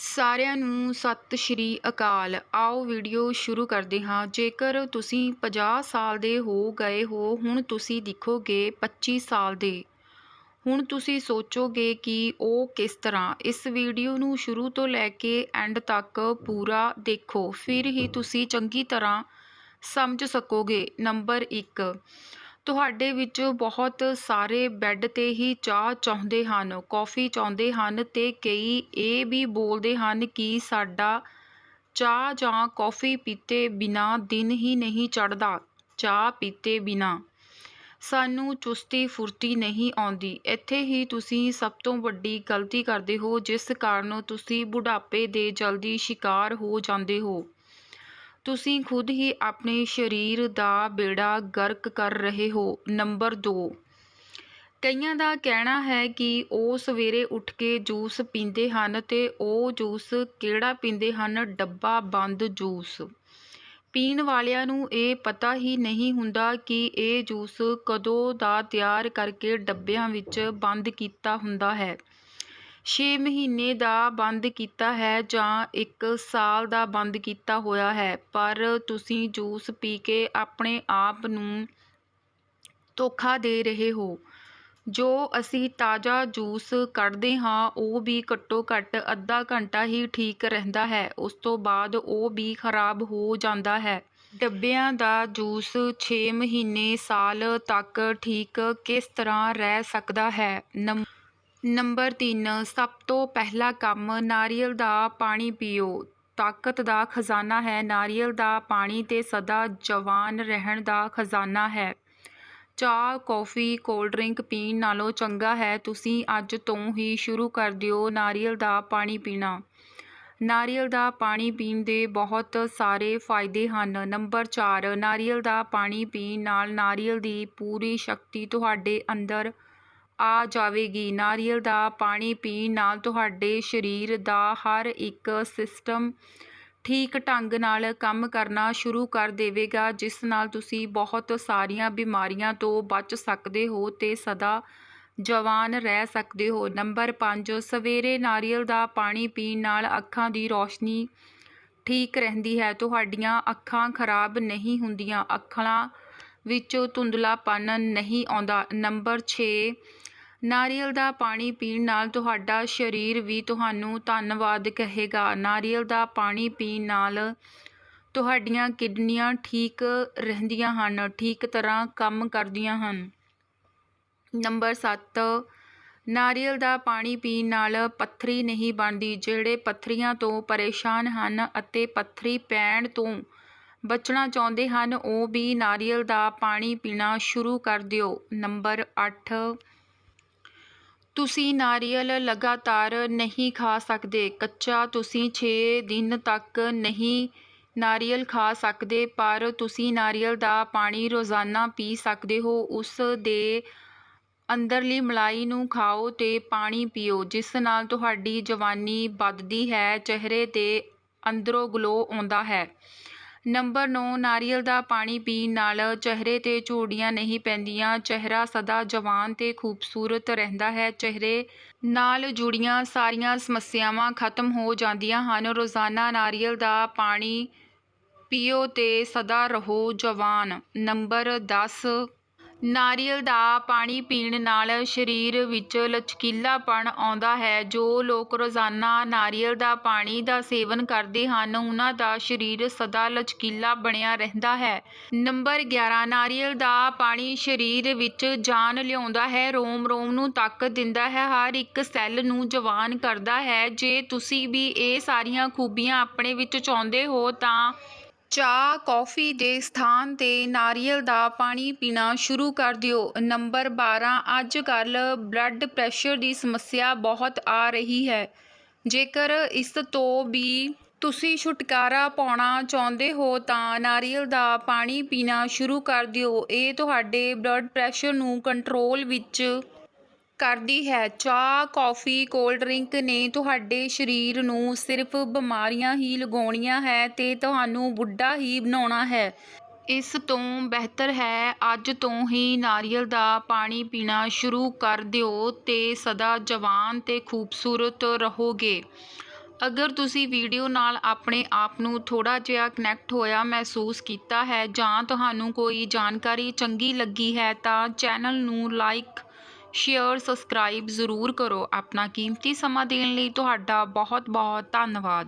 ਸਾਰਿਆਂ ਨੂੰ ਸਤਿ ਸ਼੍ਰੀ ਅਕਾਲ। ਆਓ ਵੀਡੀਓ ਸ਼ੁਰੂ ਕਰਦੇ ਹਾਂ। ਜੇਕਰ ਤੁਸੀਂ 50 ਸਾਲ ਦੇ ਹੋ ਗਏ ਹੋ, ਹੁਣ ਤੁਸੀਂ ਦਿਖੋਗੇ 25 ਸਾਲ ਦੇ। ਹੁਣ ਤੁਸੀਂ ਸੋਚੋਗੇ ਕਿ ਉਹ ਕਿਸ ਤਰ੍ਹਾਂ। ਇਸ ਵੀਡੀਓ ਨੂੰ ਸ਼ੁਰੂ ਤੋਂ ਲੈ ਕੇ ਐਂਡ ਤੱਕ ਪੂਰਾ ਦੇਖੋ। ਫਿਰ ਹੀ ਤੁਸੀਂ ਚੰਗੀ ਤਰ੍ਹਾਂ ਸਮਝ ਸਕੋਗੇ। ਨੰਬਰ 1 ਤੁਹਾਡੇ ਵਿੱਚ ਬਹੁਤ ਸਾਰੇ ਬੈੱਡ 'ਤੇ ਹੀ ਚਾਹ ਚਾਹੁੰਦੇ ਹਨ, ਕੌਫੀ ਚਾਹੁੰਦੇ ਹਨ ਤੇ ਕਈ ਇਹ ਵੀ ਬੋਲਦੇ ਹਨ ਕਿ ਸਾਡਾ ਚਾਹ ਜਾਂ ਕੌਫੀ ਪੀਤੇ ਬਿਨਾ ਦਿਨ ਹੀ ਨਹੀਂ ਚੜ੍ਹਦਾ, ਚਾਹ ਪੀਤੇ ਬਿਨਾ। ਸਾਨੂੰ ਚੁਸਤੀ ਫੁਰਤੀ ਨਹੀਂ ਆਉਂਦੀ। ਇੱਥੇ ਹੀ ਤੁਸੀਂ ਸਭ ਤੋਂ ਵੱਡੀ ਗਲਤੀ ਕਰਦੇ ਹੋ, ਜਿਸ ਕਾਰਨ ਤੁਸੀਂ ਬੁਢਾਪੇ ਦੇ ਜਲਦੀ ਸ਼ਿਕਾਰ ਹੋ ਜਾਂਦੇ ਹੋ। ਤੁਸੀਂ ਖੁਦ ਹੀ ਆਪਣੇ ਸਰੀਰ ਦਾ ਬੇੜਾ ਗਰਕ ਕਰ ਰਹੇ ਹੋ। ਨੰਬਰ 2 ਕਈਆਂ ਦਾ ਕਹਿਣਾ ਹੈ ਕਿ ਉਹ ਸਵੇਰੇ ਉੱਠ ਕੇ ਜੂਸ ਪੀਂਦੇ ਹਨ ਤੇ ਉਹ ਜੂਸ ਕਿਹੜਾ ਪੀਂਦੇ ਹਨ? ਡੱਬਾ, ਬੰਦ ਜੂਸ। ਪੀਣ ਵਾਲਿਆਂ ਨੂੰ ਇਹ ਪਤਾ ਹੀ ਨਹੀਂ ਹੁੰਦਾ ਕਿ ਇਹ ਜੂਸ ਕਦੋਂ ਦਾ ਤਿਆਰ ਕਰਕੇ ਡੱਬਿਆਂ ਵਿੱਚ ਬੰਦ ਕੀਤਾ ਹੁੰਦਾ ਹੈ। ਛੇ ਮਹੀਨੇ ਦਾ ਬੰਦ ਕੀਤਾ ਹੈ ਜਾਂ ਇੱਕ ਸਾਲ ਦਾ ਬੰਦ ਕੀਤਾ ਹੋਇਆ ਹੈ, ਪਰ ਤੁਸੀਂ ਜੂਸ ਪੀ ਕੇ ਆਪਣੇ ਆਪ ਨੂੰ ਧੋਖਾ ਦੇ ਰਹੇ ਹੋ। ਜੋ ਅਸੀਂ ਤਾਜ਼ਾ ਜੂਸ ਕੱਢਦੇ ਹਾਂ, ਉਹ ਵੀ ਘੱਟੋ ਘੱਟ ਅੱਧਾ ਘੰਟਾ ਹੀ ਠੀਕ ਰਹਿੰਦਾ ਹੈ, ਉਸ ਤੋਂ ਬਾਅਦ ਉਹ ਵੀ ਖਰਾਬ ਹੋ ਜਾਂਦਾ ਹੈ। ਡੱਬਿਆਂ ਦਾ ਜੂਸ 6 ਮਹੀਨੇ ਸਾਲ ਤੱਕ ਠੀਕ ਕਿਸ ਤਰ੍ਹਾਂ ਰਹਿ ਸਕਦਾ ਹੈ? ਨੰਬਰ ਨੰਬਰ ਤਿੰਨ, ਸਭ ਤੋਂ ਪਹਿਲਾ ਕੰਮ ਨਾਰੀਅਲ ਦਾ ਪਾਣੀ ਪੀਓ। ਤਾਕਤ ਦਾ ਖਜ਼ਾਨਾ ਹੈ। ਨਾਰੀਅਲ ਦਾ ਪਾਣੀ ਤੇ ਸਦਾ ਜਵਾਨ ਰਹਿਣ ਦਾ ਖਜ਼ਾਨਾ ਹੈ। ਚਾਹ, ਕੌਫੀ, ਕੋਲਡ ਡਰਿੰਕ ਪੀਣ ਨਾਲੋਂ ਚੰਗਾ ਹੈ। ਤੁਸੀਂ ਅੱਜ ਤੋਂ ਹੀ ਸ਼ੁਰੂ ਕਰ ਦਿਓ ਨਾਰੀਅਲ ਦਾ ਪਾਣੀ ਪੀਣਾ। ਨਾਰੀਅਲ ਦਾ ਪਾਣੀ ਪੀਣ ਦੇ ਬਹੁਤ ਸਾਰੇ ਫਾਇਦੇ ਹਨ। ਨੰਬਰ 4 ਨਾਰੀਅਲ ਦਾ ਪਾਣੀ ਪੀਣ ਨਾਲ ਨਾਰੀਅਲ ਦੀ ਪੂਰੀ ਸ਼ਕਤੀ ਤੁਹਾਡੇ ਅੰਦਰ ਆ ਜਾਵੇਗੀ। ਨਾਰੀਅਲ ਦਾ ਪਾਣੀ ਪੀਣ ਨਾਲ ਤੁਹਾਡੇ ਸਰੀਰ ਦਾ ਹਰ ਇੱਕ ਸਿਸਟਮ ਠੀਕ ਢੰਗ ਨਾਲ ਕੰਮ ਕਰਨਾ ਸ਼ੁਰੂ ਕਰ ਦੇਵੇਗਾ, ਜਿਸ ਨਾਲ ਤੁਸੀਂ ਬਹੁਤ ਸਾਰੀਆਂ ਬਿਮਾਰੀਆਂ ਤੋਂ ਬਚ ਸਕਦੇ ਹੋ ਤੇ ਸਦਾ ਜਵਾਨ ਰਹਿ ਸਕਦੇ ਹੋ। ਨੰਬਰ 5 ਸਵੇਰੇ ਨਾਰੀਅਲ ਦਾ ਪਾਣੀ ਪੀਣ ਨਾਲ ਅੱਖਾਂ ਦੀ ਰੋਸ਼ਨੀ ਠੀਕ ਰਹਿੰਦੀ ਹੈ। ਤੁਹਾਡੀਆਂ ਅੱਖਾਂ ਖਰਾਬ ਨਹੀਂ ਹੁੰਦੀਆਂ। ਅੱਖਾਂ ਵਿੱਚੋਂ ਧੁੰਦਲਾਪਨ ਨਹੀਂ ਆਉਂਦਾ। ਨੰਬਰ 6 ਨਾਰੀਅਲ ਦਾ ਪਾਣੀ ਪੀਣ ਨਾਲ ਤੁਹਾਡਾ ਸਰੀਰ ਵੀ ਤੁਹਾਨੂੰ ਧੰਨਵਾਦ ਕਹੇਗਾ। ਨਾਰੀਅਲ ਦਾ ਪਾਣੀ ਪੀਣ ਨਾਲ ਤੁਹਾਡੀਆਂ ਕਿਡਨੀਆਂ ਠੀਕ ਰਹਿੰਦੀਆਂ ਹਨ, ਠੀਕ ਤਰ੍ਹਾਂ ਕੰਮ ਕਰਦੀਆਂ ਹਨ। ਨੰਬਰ 7 ਨਾਰੀਅਲ ਦਾ ਪਾਣੀ ਪੀਣ ਨਾਲ ਪੱਥਰੀ ਨਹੀਂ ਬਣਦੀ, ਜਿਹੜੇ ਪੱਥਰੀਆਂ ਤੋਂ ਪਰੇਸ਼ਾਨ ਹਨ ਅਤੇ ਪੱਥਰੀ ਪੈਣ ਤੋਂ ਬਚਣਾ ਚਾਹੁੰਦੇ ਹਨ, ਉਹ ਵੀ ਨਾਰੀਅਲ ਦਾ ਪਾਣੀ ਪੀਣਾ ਸ਼ੁਰੂ ਕਰ ਦਿਓ। ਨੰਬਰ 8 ਤੁਸੀਂ ਨਾਰੀਅਲ ਲਗਾਤਾਰ ਨਹੀਂ ਖਾ ਸਕਦੇ। ਕੱਚਾ ਤੁਸੀਂ 6 ਦਿਨ ਤੱਕ ਨਹੀਂ ਨਾਰੀਅਲ ਖਾ ਸਕਦੇ, ਪਰ ਤੁਸੀਂ ਨਾਰੀਅਲ ਦਾ ਪਾਣੀ ਰੋਜ਼ਾਨਾ ਪੀ ਸਕਦੇ ਹੋ। ਉਸ ਦੇ ਅੰਦਰਲੀ ਮਲਾਈ ਨੂੰ ਖਾਓ ਤੇ ਪਾਣੀ ਪੀਓ, ਜਿਸ ਨਾਲ ਤੁਹਾਡੀ ਜਵਾਨੀ ਵੱਧਦੀ ਹੈ, ਚਿਹਰੇ ਤੇ ਅੰਦਰੋਂ ਗਲੋ ਆਉਂਦਾ ਹੈ। ਨੰਬਰ 9 ਨਾਰੀਅਲ ਦਾ ਪਾਣੀ ਪੀਣ ਨਾਲ ਚਿਹਰੇ ਤੇ ਝੋੜੀਆਂ ਨਹੀਂ ਪੈਂਦੀਆਂ। ਚਿਹਰਾ ਸਦਾ ਜਵਾਨ ਤੇ ਖੂਬਸੂਰਤ ਰਹਿੰਦਾ ਹੈ। ਚਿਹਰੇ ਨਾਲ ਜੁੜੀਆਂ ਸਾਰੀਆਂ ਸਮੱਸਿਆਵਾਂ ਖਤਮ ਹੋ ਜਾਂਦੀਆਂ ਹਨ। ਰੋਜ਼ਾਨਾ ਨਾਰੀਅਲ ਦਾ ਪਾਣੀ ਪੀਓ ਤੇ ਸਦਾ ਰਹੋ ਜਵਾਨ। ਨੰਬਰ 10 ਨਾਰੀਅਲ ਦਾ ਪਾਣੀ ਪੀਣ ਨਾਲ ਸਰੀਰ ਵਿੱਚ ਲਚਕੀਲਾਪਣ ਆਉਂਦਾ ਹੈ। ਜੋ ਲੋਕ ਰੋਜ਼ਾਨਾ ਨਾਰੀਅਲ ਦਾ ਪਾਣੀ ਦਾ ਸੇਵਨ ਕਰਦੇ ਹਨ, ਉਹਨਾਂ ਦਾ ਸਰੀਰ ਸਦਾ ਲਚਕੀਲਾ ਬਣਿਆ ਰਹਿੰਦਾ ਹੈ। ਨੰਬਰ 11 ਨਾਰੀਅਲ ਦਾ ਪਾਣੀ ਸਰੀਰ ਵਿੱਚ ਜਾਨ ਲਿਆਉਂਦਾ ਹੈ ਰੋਮ ਰੋਮ ਨੂੰ ਤੱਕ ਦਿੰਦਾ ਹੈ, ਹਰ ਇੱਕ ਸੈੱਲ ਨੂੰ ਜਵਾਨ ਕਰਦਾ ਹੈ। ਜੇ ਤੁਸੀਂ ਵੀ ਇਹ ਸਾਰੀਆਂ ਖੂਬੀਆਂ ਆਪਣੇ ਵਿੱਚ ਚਾਹੁੰਦੇ ਹੋ, ਤਾਂ ਚਾਹ, ਕੌਫੀ ਦੇ ਸਥਾਨ ਤੇ ਨਾਰੀਅਲ ਦਾ ਪਾਣੀ ਪੀਣਾ ਸ਼ੁਰੂ ਕਰ ਦਿਓ। ਨੰਬਰ 12 ਅੱਜ ਕੱਲ੍ਹ ਬਲੱਡ ਪ੍ਰੈਸ਼ਰ ਦੀ ਸਮੱਸਿਆ ਬਹੁਤ ਆ ਰਹੀ ਹੈ। ਜੇਕਰ ਇਸ ਤੋਂ ਵੀ ਤੁਸੀਂ ਛੁਟਕਾਰਾ ਪਾਉਣਾ ਚਾਹੁੰਦੇ ਹੋ, ਤਾਂ ਨਾਰੀਅਲ ਦਾ ਪਾਣੀ ਪੀਣਾ ਸ਼ੁਰੂ ਕਰ ਦਿਓ। ਇਹ ਤੁਹਾਡੇ ਬਲੱਡ ਪ੍ਰੈਸ਼ਰ ਨੂੰ ਕੰਟਰੋਲ ਵਿੱਚ ਕਰਦੀ ਹੈ। ਚਾਹ, ਕੌਫੀ, ਕੋਲਡ ਡਰਿੰਕ ਨੇ ਤੁਹਾਡੇ ਸਰੀਰ ਨੂੰ ਸਿਰਫ ਬਿਮਾਰੀਆਂ ਹੀ ਲਗਾਉਣੀਆਂ ਹੈ ਤੇ ਤੁਹਾਨੂੰ ਬੁੱਢਾ ਹੀ ਬਣਾਉਣਾ ਹੈ। ਇਸ ਤੋਂ ਬਿਹਤਰ ਹੈ ਅੱਜ ਤੋਂ ਹੀ ਨਾਰੀਅਲ ਦਾ ਪਾਣੀ ਪੀਣਾ ਸ਼ੁਰੂ ਕਰ ਦਿਓ ਤੇ ਸਦਾ ਜਵਾਨ ਤੇ ਖੂਬਸੂਰਤ ਰਹੋਗੇ। ਅਗਰ ਤੁਸੀਂ ਵੀਡੀਓ ਨਾਲ ਆਪਣੇ ਆਪ ਨੂੰ ਥੋੜ੍ਹਾ ਜਿਹਾ ਕਨੈਕਟ ਹੋਇਆ ਮਹਿਸੂਸ ਕੀਤਾ ਹੈ ਜਾਂ ਤੁਹਾਨੂੰ ਕੋਈ ਜਾਣਕਾਰੀ ਚੰਗੀ ਲੱਗੀ ਹੈ ਤਾਂ ਚੈਨਲ ਨੂੰ ਲਾਈਕ ਸ਼ੇਅਰ ਸਬਸਕ੍ਰਾਈਬ ਜ਼ਰੂਰ ਕਰੋ ਆਪਣਾ ਕੀਮਤੀ ਸਮਾਂ ਦੇਣ ਲਈ। ਤੁਹਾਡਾ ਬਹੁਤ ਬਹੁਤ ਧੰਨਵਾਦ।